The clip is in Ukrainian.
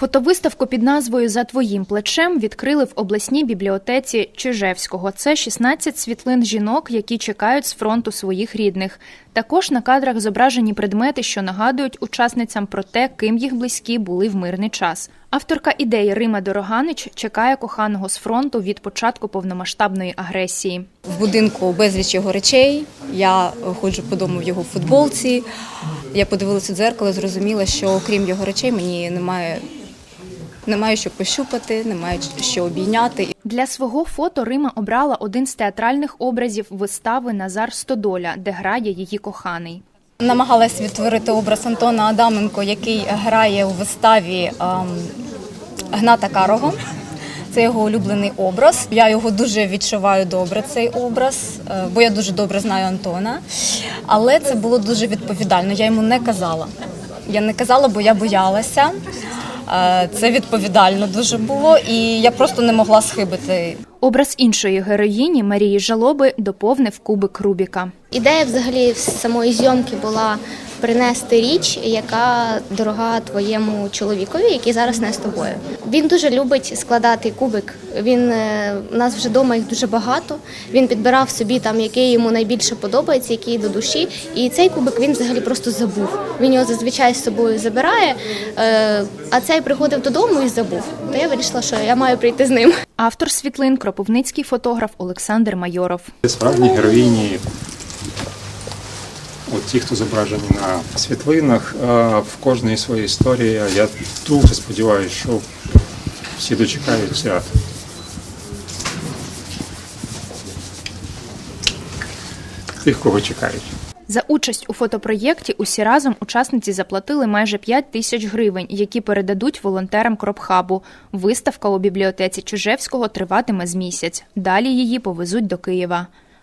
Фотовиставку під назвою За твоїм плечем відкрили в обласній бібліотеці Чижевського. Це 16 світлин жінок, які чекають з фронту своїх рідних. Також на кадрах зображені предмети, що нагадують учасницям про те, ким їх близькі були в мирний час. Авторка ідеї Рима Дороганич чекає коханого з фронту від початку повномасштабної агресії. В будинку безліч його речей. Я ходжу по дому в його футболці. Я подивилася в дзеркало, зрозуміла, що окрім його речей мені немає, немає що пощупати, немає що обійняти. Для свого фото Рима обрала один з театральних образів вистави Назар Стодоля, де грає її коханий. Намагалась відтворити образ Антона Адаменко, який грає у виставі ем, Гната Карого. Це його улюблений образ. Я його дуже відчуваю добре, цей образ, е, бо я дуже добре знаю Антона. Але це було дуже відповідально. Я йому не казала. Я не казала, бо я боялася. Е, Це відповідально дуже було, і я просто не могла схибити. Образ іншої героїні Марії Жалоби доповнив кубик Рубіка. Ідея взагалі самої зйомки була принести річ, яка дорога твоєму чоловікові, який зараз не з тобою. Він дуже любить складати кубик. Він е, у нас вже вдома їх дуже багато. Він підбирав собі там, який йому найбільше подобається, який до душі. І цей кубик він взагалі просто забув. Він його зазвичай з собою забирає, е, а цей приходив додому і забув. То я вирішила, що я маю прийти з ним. Автор світлин кропивницький фотограф Олександр Майоров. Справжні героїні, от ті, хто зображені на світлинах, в кожної своя історія. Я дуже сподіваюся, що всі дочекаються. Тих, кого чекають. За участь у фотопроєкті усі разом учасниці заплатили майже 5 тисяч гривень, які передадуть волонтерам Кропхабу. Виставка у бібліотеці Чижевського триватиме з місяць. Далі її повезуть до Києва.